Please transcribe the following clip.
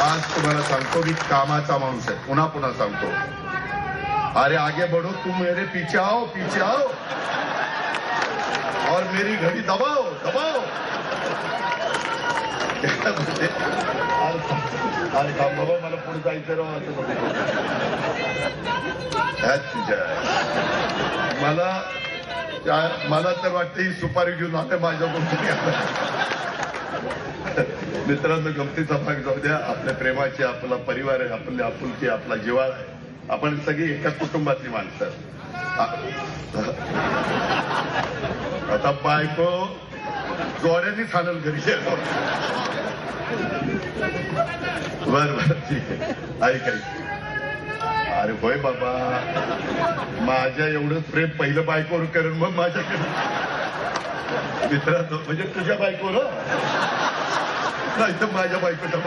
आज तुम्हाला सांगतो मी कामाचा माणूस आहे. पुन्हा पुन्हा सांगतो. अरे आगे बढ़ो तुम मेरे पीछे आओ पीछे आओ. और मेरी घडी दबाओ दबाओ. अरे थांब बाबा मला पुढे जायचं राव असं तुझ्या मला मला तर वाटतं ही सुपारी घेऊन आता माझ्या मित्रांनो गमतीचा भाग जाऊ द्या. आपल्या प्रेमाची आपला परिवार आहे आपली आपुलकी आपला जिवाळ आहे. आपण सगळी एका कुटुंबातली माणसं आता बायको जोड्याने खाणल घरी बर बर ठीक आहे. ऐक अरे होय बाबा. माझ्या एवढं प्रेम पहिलं बायकोवर करून मग माझ्याकडे. मित्रांनो म्हणजे तुझ्या बायकोवर? 来ค妈จะไปจะ